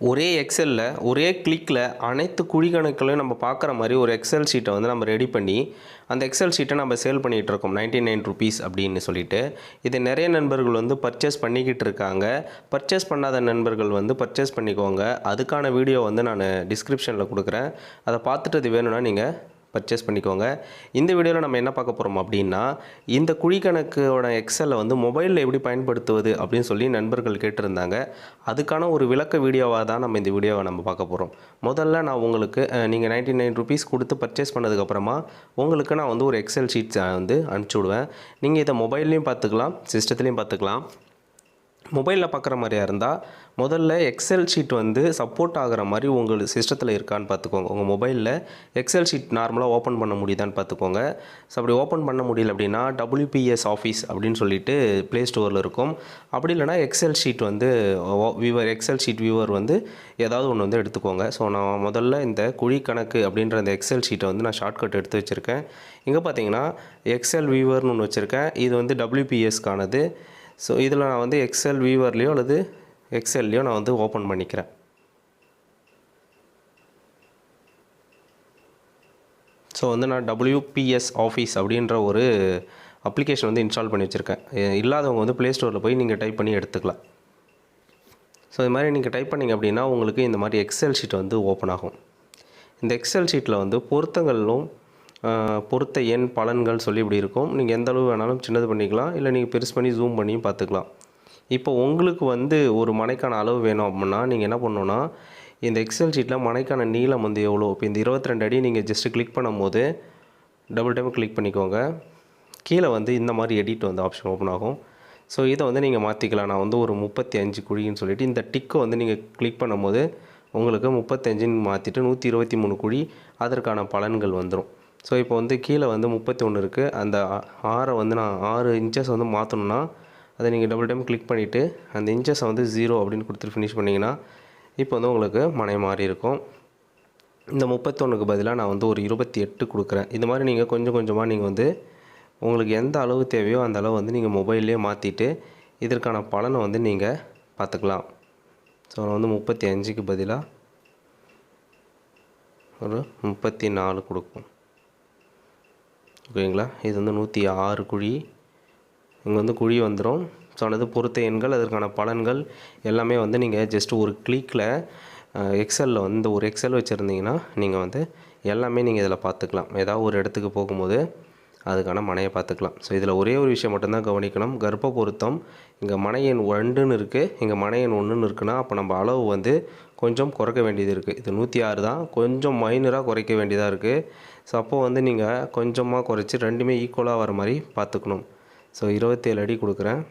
ஒரே எக்ஸலில் ஒரே கிளிக்கில் அனைத்து குழி கணக்குகளையும் நம்ம பார்க்குற மாதிரி ஒரு எக்ஸல் ஷீட்டை வந்து நம்ம ரெடி பண்ணி அந்த எக்ஸல் ஷீட்டை நம்ம சேல் பண்ணிகிட்டு இருக்கோம். நைன்டி நைன் ருபீஸ் அப்படின்னு சொல்லிட்டு. இதை நிறைய நண்பர்கள் வந்து பர்ச்சேஸ் பண்ணிக்கிட்டு இருக்காங்க. பர்ச்சேஸ் பண்ணாத நண்பர்கள் வந்து பர்ச்சேஸ் பண்ணிக்கோங்க. அதுக்கான வீடியோ வந்து நான் டிஸ்கிரிப்ஷனில் கொடுக்குறேன். அதை பார்த்துட்டு அது வேணும்னா நீங்கள் பர்ச்சேஸ் பண்ணிக்கோங்க. இந்த வீடியோவில் நம்ம என்ன பார்க்க போகிறோம் அப்படின்னா இந்த குழி கணக்கோட எக்ஸலை வந்து மொபைலில் எப்படி பயன்படுத்துவது அப்படின்னு சொல்லி நண்பர்கள் கேட்டிருந்தாங்க. அதுக்கான ஒரு விளக்க வீடியோவாக தான் நம்ம இந்த வீடியோவை நம்ம பார்க்க போகிறோம் முதல்ல நான் உங்களுக்கு நீங்கள் நைன்டி நைன் ருபீஸ் கொடுத்து பர்ச்சேஸ் பண்ணதுக்கப்புறமா உங்களுக்கு நான் வந்து ஒரு எக்ஸல் ஷீட்ஸை வந்து அனுப்பிச்சி விடுவேன். நீங்கள் இதை மொபைல்லையும் பார்த்துக்கலாம் சிஸ்டத்துலேயும் பார்த்துக்கலாம். மொபைலில் பார்க்குற மாதிரியா இருந்தால் முதல்ல எக்ஸல் ஷீட் வந்து சப்போர்ட் ஆகிற மாதிரி உங்கள் சிஸ்டத்தில் இருக்கான்னு பார்த்துக்கோங்க உங்கள் மொபைலில் எக்ஸல் ஷீட் நார்மலாக ஓப்பன் பண்ண முடியுதான்னு பார்த்துக்கோங்க ஸோ அப்படி ஓப்பன் பண்ண முடியல அப்படின்னா டபிள்யூபிஎஸ் ஆஃபீஸ் அப்படின்னு சொல்லிட்டு ப்ளே ஸ்டோரில் இருக்கும். அப்படி இல்லைனா எக்ஸல் ஷீட் வந்து வியூவர் எக்ஸல் ஷீட் வியூவர் வந்து ஏதாவது ஒன்று வந்து எடுத்துக்கோங்க. ஸோ நான் முதல்ல இந்த குழி கணக்கு அப்படின்ற அந்த எக்ஸல் ஷீட்டை வந்து நான் ஷார்ட்கட் எடுத்து வச்சுருக்கேன். இங்கே பார்த்தீங்கன்னா எக்ஸல் வியூவர்னு ஒன்று வச்சுருக்கேன். இது வந்து டபிள்யூபிஎஸ்க்கானது ஸோ இதில் நான் வந்து எக்ஸல் வியூவர்லேயோ அல்லது எக்ஸல்லையோ நான் வந்து ஓப்பன் பண்ணிக்கிறேன். ஸோ வந்து நான் டபிள்யூபிஎஸ் ஆஃபீஸ் அப்படின்ற ஒரு அப்ளிகேஷன் வந்து இன்ஸ்டால் பண்ணி வச்சுருக்கேன். இல்லாதவங்க வந்து ப்ளே ஸ்டோரில் போய் நீங்கள் டைப் பண்ணி எடுத்துக்கலாம். ஸோ இது மாதிரி நீங்கள் டைப் பண்ணிங்க அப்படின்னா உங்களுக்கு இந்த மாதிரி எக்ஸல் ஷீட் வந்து ஓப்பன் ஆகும். இந்த எக்ஸல் ஷீட்டில் வந்து பொருத்தங்களும் பொறுத்த எண் பலன்கள் சொல்லி இப்படி இருக்கும். நீங்கள் எந்த அளவு வேணாலும் சின்னது பண்ணிக்கலாம். இல்லை நீங்கள் பெருசு பண்ணி ஜூம் பண்ணியும் பார்த்துக்கலாம். இப்போ உங்களுக்கு வந்து ஒரு மனைக்கான அளவு வேணும் அப்படின்னா நீங்கள் என்ன பண்ணணும்னா இந்த எக்ஸல் ஷீட்டில் மனைக்கான நீளம் வந்து எவ்வளோ இப்போ இந்த 22 அடி நீங்கள் ஜஸ்ட்டு கிளிக் பண்ணும்போது டபுள் டைம் கிளிக் பண்ணிக்கோங்க. கீழே வந்து இந்த மாதிரி எடிட் வந்து ஆப்ஷன் ஓப்பன் ஆகும். ஸோ இதை வந்து நீங்கள் மாற்றிக்கலாம் நான் வந்து ஒரு முப்பத்தி அஞ்சு குழின்னு சொல்லிவிட்டு இந்த டிக்கை வந்து நீங்கள் கிளிக் பண்ணும்போது உங்களுக்கு முப்பத்தஞ்சுன்னு மாற்றிட்டு நூற்றி இருபத்தி மூணு குழி அதற்கான பலன்கள் வந்துடும் ஸோ இப்போ வந்து கீழே வந்து முப்பத்தி ஒன்று இருக்குது அந்த ஆறை வந்து நான் ஆறு இன்ச்சஸ் வந்து மாற்றணும்னா அதை நீங்கள் டபுள் டைம் கிளிக் பண்ணிவிட்டு அந்த இன்ச்சஸை வந்து ஜீரோ அப்படின்னு கொடுத்துட்டு ஃபினிஷ் பண்ணிங்கன்னா இப்போ வந்து உங்களுக்கு மனை மாறி இருக்கும். இந்த முப்பத்தொன்றுக்கு பதிலாக நான் வந்து ஒரு இருபத்தி எட்டு கொடுக்குறேன். இந்த மாதிரி நீங்கள் கொஞ்சம் கொஞ்சமாக நீங்கள் வந்து உங்களுக்கு எந்த அளவு தேவையோ அந்த அளவு வந்து நீங்கள் மொபைல்லே மாற்றிட்டு இதற்கான பலனை வந்து நீங்கள் பார்த்துக்கலாம். ஸோ நான் வந்து முப்பத்தி அஞ்சுக்கு பதிலாக ஒரு முப்பத்தி நாலு கொடுக்கும் ஓகேங்களா? இது வந்து நூற்றி ஆறு குழி. இங்கே வந்து குழி வந்துடும் ஸோ அது பொறுத்த எண்கள் அதற்கான பலன்கள் எல்லாமே வந்து நீங்கள் ஜஸ்ட் ஒரு கிளிக்கில் எக்ஸலில் வந்து ஒரு எக்ஸல் வச்சுருந்தீங்கன்னா நீங்கள் வந்து எல்லாமே நீங்கள் இதில் பார்த்துக்கலாம். ஏதாவது ஒரு இடத்துக்கு போகும்போது அதுக்கான மனையை பார்த்துக்கலாம். ஸோ இதில் ஒரே ஒரு விஷயம் மட்டும்தான் கவனிக்கணும். கர்ப்ப பொருத்தம் இங்கே மனையன் ரெண்டுன்னு இருக்குது இங்கே மனையன் ஒன்றுன்னு இருக்குன்னா அப்போ நம்ம அளவு வந்து கொஞ்சம் குறைக்க வேண்டியது இருக்குது இது நூற்றி ஆறு தான் கொஞ்சம் மைனராக குறைக்க வேண்டியதாக இருக்குது ஸோ அப்போது வந்து நீங்கள் கொஞ்சமாக குறைச்சி ரெண்டுமே ஈக்குவலாக வர மாதிரி பார்த்துக்கணும். ஸோ இருபத்தேழு அடி கொடுக்குறேன்.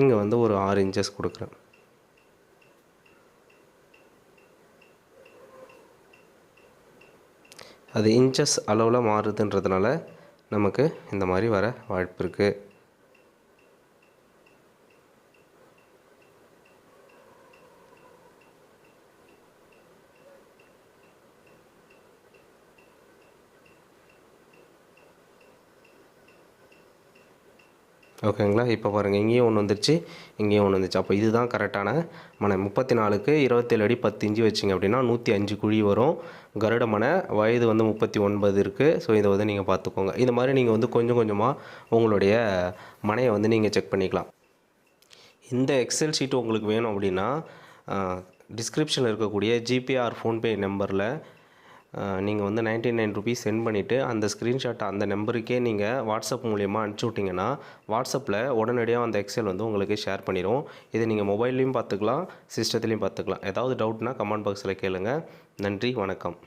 இங்கே வந்து ஒரு ஆறு இன்ச்சஸ் கொடுக்குறேன். அது இன்ச்சஸ் அளவில் மாறுதுன்றதுனால நமக்கு இந்த மாதிரி வர வாய்ப்பு இருக்குது ஓகேங்களா? இப்போ பாருங்கள் இங்கேயும் ஒன்று வந்துருச்சு இங்கேயும் ஒன்று வந்துச்சு அப்போ இதுதான் கரெக்டான மனை. முப்பத்தி நாலுக்கு இருபத்தேழு அடி பத்து இஞ்சி வச்சிங்க அப்படின்னா நூற்றி அஞ்சு குழி வரும். கருட மனை வயது வந்து முப்பத்தி ஒன்பது இருக்குது ஸோ இதை வந்து நீங்கள் பார்த்துக்கோங்க இந்த மாதிரி நீங்கள் வந்து கொஞ்சம் கொஞ்சமாக உங்களுடைய மனையை வந்து நீங்கள் செக் பண்ணிக்கலாம். இந்த எக்ஸல் ஷீட் உங்களுக்கு வேணும் அப்படின்னா டிஸ்கிரிப்ஷனில் இருக்கக்கூடிய ஜிபிஆர் ஃபோன்பே நம்பரில் நீங்கள் வந்து நைன்டி நைன் ருபீஸ் சென்ட் பண்ணிவிட்டு அந்த ஸ்க்ரீன்ஷாட்டை அந்த நம்பருக்கே நீங்கள் வாட்ஸ்அப் மூலியமாக அனுப்பிச்சி விட்டிங்கன்னா வாட்ஸ்அப்பில் உடனடியாக அந்த எக்ஸல் வந்து உங்களுக்கு ஷேர் பண்ணிடும் இதை நீங்கள் மொபைல்லையும் பார்த்துக்கலாம் சிஸ்டத்துலேயும் பார்த்துக்கலாம். ஏதாவது டவுட்னா கமெண்ட் பாக்ஸில் கேளுங்கள் நன்றி வணக்கம்.